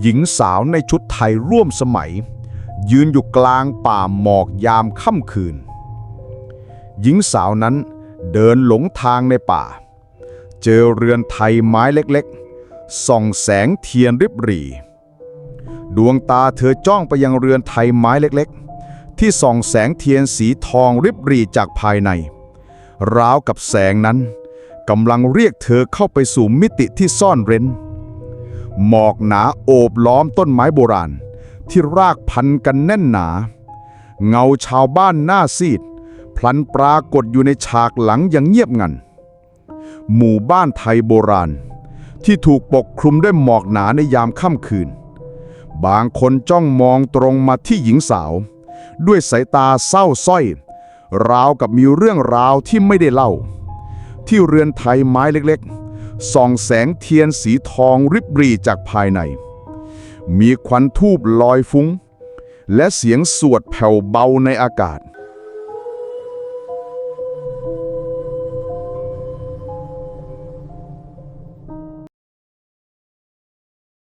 หญิงสาวในชุดไทยร่วมสมัย ยืนอยู่กลางป่าหมอกยามค่ำคืน หญิงสาวนั้นเดินหลงทางในป่า เจอเรือนไทยไม้เล็กๆ ส่องแสงเทียนริบหรี่ ดวงตาเธอจ้องไปยังเรือนไทยไม้เล็กๆ ที่ส่องแสงเทียนสีทองริบหรี่จากภายใน ราวกับแสงนั้นกำลังเรียกเธอเข้าไปสู่มิติที่ซ่อนเร้น หมอกหนาโอบล้อมต้นไม้โบราณ ที่รากพันกันแน่นหนา เงาชาวบ้านหน้าซีด พลันปรากฏอยู่ในฉากหลังอย่างเงียบงัน หมู่บ้านไทยโบราณ ที่ถูกปกคลุมด้วยหมอกหนาในยามค่ำคืน บางคนจ้องมองตรงมาที่หญิงสาว ด้วยสายตาเศร้าสร้อย ราวกับมีเรื่องราวที่ไม่ได้เล่า ที่เรือนไทยไม้เล็กๆ ส่องแสงเทียนสีทองริบหรี่จากภายใน มีควันทูบลอยฟุ้ง และเสียงสวดแผ่วเบาในอากาศ